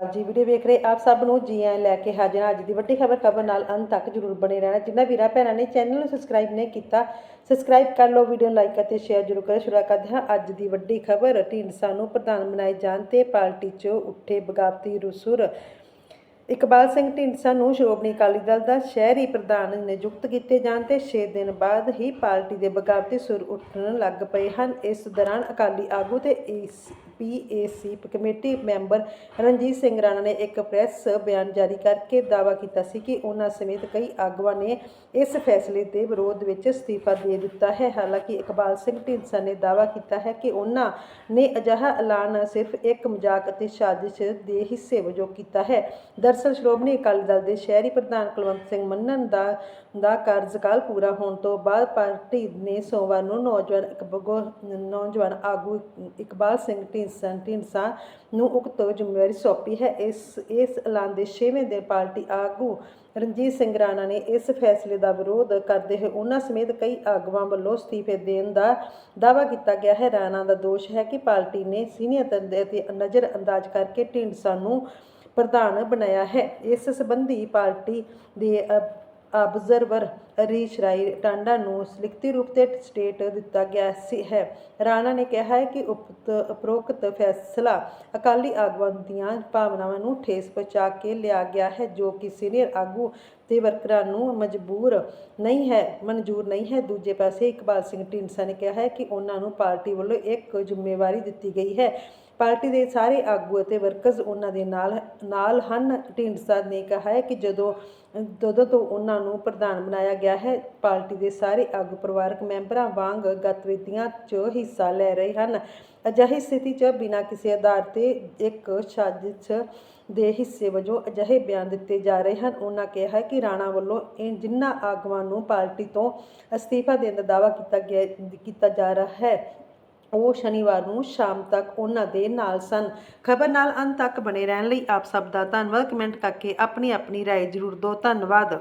ਜੀ ਵੀਡੀਓ ਵੇਖ ਰਹੇ ਆਪ ਸਭ ਨੂੰ ਜੀ ਆਇਆਂ ਲੈ ਕੇ ਹਾਜ਼ਰ ਹਾਂ। ਅੱਜ ਦੀ ਵੱਡੀ ਖਬਰ ਖਬਰ ਨਾਲ ਅੰਤ ਤੱਕ ਜਰੂਰ ਬਣੇ ਰਹਿਣਾ। ਜਿਨ੍ਹਾਂ ਵੀਰਾਂ ਭੈਣਾਂ ਨੇ ਚੈਨਲ ਨੂੰ ਸਬਸਕ੍ਰਾਈਬ ਨਹੀਂ ਕੀਤਾ ਸਬਸਕ੍ਰਾਈਬ ਕਰ ਲਓ ਵੀਡੀਓ ਲਾਈਕ ਅਤੇ ਸ਼ੇਅਰ ਜਰੂਰ ਕਰੋ। ਸ਼ੁਰੂ ਕਰਦੇ ਹਾਂ ਅੱਜ ਦੀ ਵੱਡੀ ਖਬਰ। ਢੀਂਡਸਾ ਨੂੰ ਪ੍ਰਧਾਨ ਬਣਾਏ ਜਾਣ ਤੇ ਪਾਰਟੀ 'ਚੋਂ ਉੱਠੇ ਬਗਾਵਤੀ ਰੁਸੁਰ। ਇਕਬਾਲ ਸਿੰਘ ਢੀਂਡਸਾ ਨੂੰ ਸ਼੍ਰੋਮਣੀ ਅਕਾਲੀ ਦਲ ਦਾ ਸ਼ਹਿਰੀ ਪ੍ਰਧਾਨ ਨਿਯੁਕਤ ਕੀਤੇ ਜਾਣ ਤੇ 6 ਦਿਨ ਬਾਅਦ ਹੀ ਪਾਰਟੀ ਦੇ ਬਗਾਵਤੀ ਸੁਰ ਉੱਠਣ ਲੱਗ ਪਏ ਹਨ। ਇਸ ਦੌਰਾਨ ਅਕਾਲੀ ਆਗੂ ਤੇ PAC committee member Ranjit Singh Rana ਨੇ ਇੱਕ ਪ੍ਰੈਸ ਬਿਆਨ ਜਾਰੀ ਕਰਕੇ ਦਾਅਵਾ ਕੀਤਾ ਸੀ ਕਿ ਉਹਨਾਂ ਸਮੇਤ ਕਈ ਆਗੂਆਂ ਨੇ ਇਸ ਫੈਸਲੇ ਦੇ ਵਿਰੋਧ ਵਿੱਚ ਅਸਤੀਫਾ ਦੇ ਦਿੱਤਾ ਹੈ। ਹਾਲਾਂਕਿ ਇਕਬਾਲ ਸਿੰਘ ਢੀਂਡਸਾ ਨੇ ਦਾਅਵਾ ਕੀਤਾ ਹੈ ਕਿ ਉਹਨਾਂ ਨੇ ਅਜਿਹਾ ਐਲਾਨ ਸਿਰਫ ਇੱਕ ਮਜ਼ਾਕ ਅਤੇ ਸਾਜ਼ਿਸ਼ ਦੇ ਹਿੱਸੇ ਵਜੋਂ ਕੀਤਾ ਹੈ। ਦਰਅਸਲ ਸ਼੍ਰੋਮਣੀ ਅਕਾਲੀ ਦਲ ਦੇ ਸ਼ਹਿਰੀ ਪ੍ਰਧਾਨ ਕੁਲਵੰਤ ਸਿੰਘ ਮੰਨਨ ਦਾ ਦਾ ਕਾਰਜਕਾਲ ਪੂਰਾ ਹੋਣ ਤੋਂ ਬਾਅਦ ਪਾਰਟੀ ਨੇ ਸੋਮਵਾਰ ਨੂੰ ਨੌਜਵਾਨ ਨੌਜਵਾਨ ਆਗੂ ਇਕਬਾਲ ਸਿੰਘ ਢੀਂਡਸਾ ਢੀਂਡਸਾ ਨੂੰ ਉਕਤ ਜ਼ਿੰਮੇਵਾਰੀ ਸੌਂਪੀ ਹੈ। ਇਸ ਇਸ ਐਲਾਨ ਦੇ 6ਵੇਂ ਦਿਨ ਪਾਰਟੀ ਆਗੂ ਰਣਜੀਤ ਸਿੰਘ ਰਾਣਾ ਨੇ ਇਸ ਫੈਸਲੇ ਦਾ ਵਿਰੋਧ ਕਰਦੇ ਹੋਏ ਉਹਨਾਂ ਸਮੇਤ ਕਈ ਆਗੂਆਂ ਵੱਲੋਂ ਅਸਤੀਫੇ ਦੇਣ ਦਾ ਦਾਅਵਾ ਕੀਤਾ ਗਿਆ ਹੈ। ਰਾਣਾ ਦਾ ਦੋਸ਼ ਹੈ ਕਿ ਪਾਰਟੀ ਨੇ ਸੀਨੀਅਰ ਤੇ ਨਜ਼ਰ ਅੰਦਾਜ਼ ਕਰਕੇ ਢੀਂਡਸਾ ਨੂੰ ਪ੍ਰਧਾਨ ਬਣਾਇਆ ਹੈ। ਇਸ ਸੰਬੰਧੀ ਪਾਰਟੀ ਦੇ ਅ- ਆਬਜ਼ਰਵਰ ਹਰੀਸ਼ ਰਾਏ ਟਾਂਡਾ ਨੂੰ ਲਿਖਤੀ ਰੂਪ ਤੇ ਸਟੇਟ ਦਿੱਤਾ ਗਿਆ ਸੀ ਹੈ। ਰਾਣਾ ਨੇ ਕਿਹਾ ਹੈ ਕਿ ਉਪਤ, ਉਪਰੋਕਤ ਫੈਸਲਾ ਅਕਾਲੀ ਆਗੂਆਂ ਦੀਆਂ ਭਾਵਨਾਵਾਂ ਨੂੰ ਠੇਸ ਪਹੁੰਚਾ ਕੇ ਲਿਆ ਗਿਆ ਹੈ, ਜੋ ਕਿ ਸੀਨੀਅਰ ਆਗੂ ਤੇ ਵਰਕਰਾਂ ਨੂੰ ਮਜਬੂਰ ਨਹੀਂ ਹੈ, ਮਨਜ਼ੂਰ ਨਹੀਂ ਹੈ। ਦੂਜੇ ਪਾਸੇ ਇਕਬਾਲ ਸਿੰਘ ਢੀਂਡਸਾ ਨੇ ਕਿਹਾ ਹੈ ਕਿ ਉਹਨਾਂ ਨੂੰ ਪਾਰਟੀ ਵੱਲੋਂ ਇੱਕ ਜ਼ਿੰਮੇਵਾਰੀ ਦਿੱਤੀ ਗਈ ਹੈ। ਪਾਰਟੀ ਦੇ ਸਾਰੇ ਆਗੂ ਅਤੇ ਵਰਕਰਜ਼ ਉਹਨਾਂ ਦੇ ਨਾਲ ਨਾਲ ਹਨ। ਢੀਂਡਸਾ ਨੇ ਕਿਹਾ ਹੈ ਕਿ ਜਦੋਂ ਜਦੋਂ ਤੋਂ ਉਹਨਾਂ ਨੂੰ ਪ੍ਰਧਾਨ ਬਣਾਇਆ ਗਿਆ ਹੈ, ਪਾਰਟੀ ਦੇ ਸਾਰੇ ਆਗੂ ਪਰਿਵਾਰਕ ਮੈਂਬਰਾਂ ਵਾਂਗ ਗਤੀਵਿਧੀਆਂ 'ਚ ਹਿੱਸਾ ਲੈ ਰਹੇ ਹਨ। ਅਜਿਹੀ ਸਥਿਤੀ 'ਚ ਬਿਨਾਂ ਕਿਸੇ ਆਧਾਰ ਤੇ ਇੱਕ ਸਾਜ਼ਿਸ਼ ਦੇ ਹਿੱਸੇ ਵਜੋਂ ਅਜਿਹੇ ਬਿਆਨ ਦਿੱਤੇ ਜਾ ਰਹੇ ਹਨ। ਉਹਨਾਂ ਕਿਹਾ ਕਿ ਰਾਣਾ ਵੱਲੋਂ ਇਹ ਜਿਨ੍ਹਾਂ ਆਗੂਆਂ ਨੂੰ ਪਾਰਟੀ ਤੋਂ ਅਸਤੀਫਾ ਦੇਣ ਦਾ ਦਾਅਵਾ ਕੀਤਾ ਗਿਆ, ਕੀਤਾ ਜਾ ਰਿਹਾ ਹੈ ਉਹ ਸ਼ਨੀਵਾਰ ਨੂੰ ਸ਼ਾਮ ਤੱਕ ਉਹਨਾਂ ਦੇ ਨਾਲ ਸਨ ਖਬਰ ਨਾਲ ਅੰਤ ਤੱਕ ਬਣੇ ਰਹਿਣ ਲਈ ਆਪ ਸਭ ਦਾ ਧੰਨਵਾਦ ਕਮੈਂਟ ਕਰਕੇ ਆਪਣੀ ਆਪਣੀ رائے ਜ਼ਰੂਰ ਦਿਓ ਧੰਨਵਾਦ